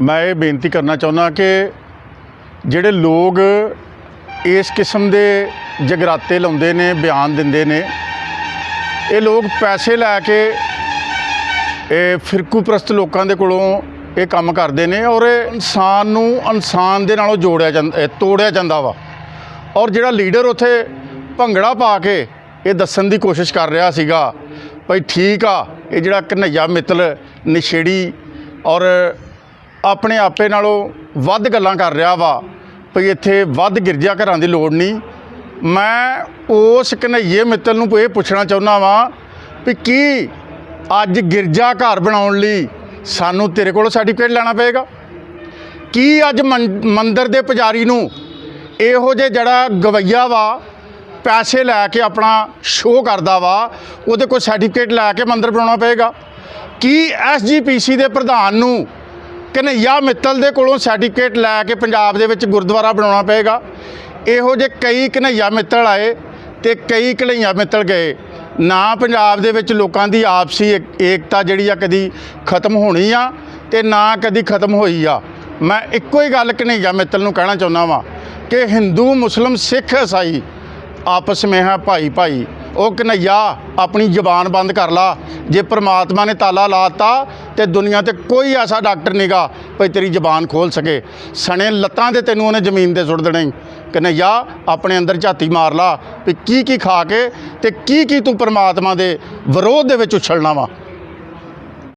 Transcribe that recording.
ਮੈਂ ਇਹ ਬੇਨਤੀ ਕਰਨਾ ਚਾਹੁੰਦਾ ਕਿ ਜਿਹੜੇ ਲੋਕ ਇਸ ਕਿਸਮ ਦੇ ਜਗਰਾਤੇ ਲਾਉਂਦੇ ਨੇ, ਬਿਆਨ ਦਿੰਦੇ ਨੇ, ਇਹ ਲੋਕ ਪੈਸੇ ਲੈ ਕੇ ਇਹ ਫਿਰਕੂ ਪ੍ਰਸਤ ਲੋਕਾਂ ਦੇ ਕੋਲੋਂ ਇਹ ਕੰਮ ਕਰਦੇ ਨੇ ਔਰ ਇਨਸਾਨ ਨੂੰ ਇਨਸਾਨ ਦੇ ਨਾਲੋਂ ਜੋੜਿਆ ਜਾਂਦਾ ਤੋੜਿਆ ਜਾਂਦਾ ਵਾ। ਔਰ ਜਿਹੜਾ ਲੀਡਰ ਉੱਥੇ ਭੰਗੜਾ ਪਾ ਕੇ ਇਹ ਦੱਸਣ ਦੀ ਕੋਸ਼ਿਸ਼ ਕਰ ਰਿਹਾ ਸੀਗਾ ਭਾਈ ਠੀਕ ਆ, ਇਹ ਜਿਹੜਾ ਕਨਈਆ ਮਿੱਤਲ, ਨਸ਼ੇੜੀ ਔਰ ਆਪਣੇ ਆਪੇ ਨਾਲੋਂ ਵੱਧ ਗੱਲਾਂ ਕਰ ਰਿਹਾ ਵਾ ਭਈ ਇੱਥੇ ਵੱਧ ਗਿਰਜਾ ਘਰਾਂ ਦੀ ਲੋੜ ਨਹੀਂ। ਮੈਂ ਉਸ ਕਨਈਏ ਮਿੱਤਲ ਨੂੰ ਇਹ ਪੁੱਛਣਾ ਚਾਹੁੰਦਾ ਵਾਂ ਵੀ ਕੀ ਅੱਜ ਗਿਰਜਾ ਘਰ ਬਣਾਉਣ ਲਈ ਸਾਨੂੰ ਤੇਰੇ ਕੋਲੋਂ ਸਰਟੀਫਿਕੇਟ ਲੈਣਾ ਪਏਗਾ? ਕੀ ਅੱਜ ਮੰ- ਮੰਦਿਰ ਦੇ ਪੁਜਾਰੀ ਨੂੰ ਇਹੋ ਜੇ ਜਿਹੜਾ ਗਵਈਆ ਵਾ ਪੈਸੇ ਲੈ ਕੇ ਆਪਣਾ ਸ਼ੋਅ ਕਰਦਾ ਵਾ, ਉਹਦੇ ਕੋਲ ਸਰਟੀਫਿਕੇਟ ਲੈ ਕੇ ਮੰਦਰ ਬਣਾਉਣਾ ਪਏਗਾ। ਕੀ ਐਸਜੀਪੀਸੀ ਦੇ ਪ੍ਰਧਾਨ ਨੂੰ ਕਨਈਆ ਮਿੱਤਲ ਦੇ ਕੋਲੋਂ ਸਰਟੀਫਿਕੇਟ ਲੈ ਕੇ ਪੰਜਾਬ ਦੇ ਵਿੱਚ ਗੁਰਦੁਆਰਾ ਬਣਾਉਣਾ ਪਏਗਾ? ਇਹੋ ਜੇ ਕਈ ਕਨਈਆ ਮਿੱਤਲ ਆਏ ਤੇ ਕਈ ਕਨਈਆ ਮਿੱਤਲ ਗਏ। ਨਾ ਪੰਜਾਬ ਦੇ ਵਿੱਚ ਲੋਕਾਂ ਦੀ ਆਪਸੀ ਏਕ- ਏਕਤਾ ਜਿਹੜੀ ਆ ਕਦੀ ਖਤਮ ਹੋਣੀ ਆ ਤੇ ਨਾ ਕਦੀ ਖਤਮ ਹੋਈ ਆ। ਮੈਂ ਇੱਕੋ ਹੀ ਗੱਲ ਕਨਈਆ ਮਿੱਤਲ ਨੂੰ ਕਹਿਣਾ ਚਾਹੁੰਦਾ ਵਾਂ ਕਿ ਹਿੰਦੂ, ਮੁਸਲਮ, ਸਿੱਖ, ਇਸਾਈ ਆਪਸ ਵਿੱਚ ਹੈ, ਭਾਈ ਭਾਈ। ਉਹ ਕਨਈਆ, ਆਪਣੀ ਜ਼ਬਾਨ ਬੰਦ ਕਰ ਲਾ। ਜੇ ਪ੍ਰਮਾਤਮਾ ਨੇ ਤਾਲਾ ਲਾਤਾ, ਤੇ ਦੁਨੀਆ ਤੇ ਕੋਈ ਐਸਾ ਡਾਕਟਰ ਨਹੀਂਗਾ ਭਈ ਤੇਰੀ ਜ਼ਬਾਨ ਖੋਲ ਸਕੇ। ਸਣੇ ਲੱਤਾਂ ਤੇ ਤੈਨੂੰ ਉਹਨੇ ਜ਼ਮੀਨ ਤੇ ਸੁੱਟ ਦੇਣਾ। ਕਨਈਆ, ਆਪਣੇ ਅੰਦਰ ਝਾਤੀ ਮਾਰ ਲਾ ਵੀ ਕੀ ਕੀ ਖਾ ਕੇ ਤੇ ਕੀ ਕੀ ਤੂੰ ਪ੍ਰਮਾਤਮਾ ਦੇ ਵਿਰੋਧ ਦੇ ਵਿੱਚ ਉਛਲਣਾ ਵਾ।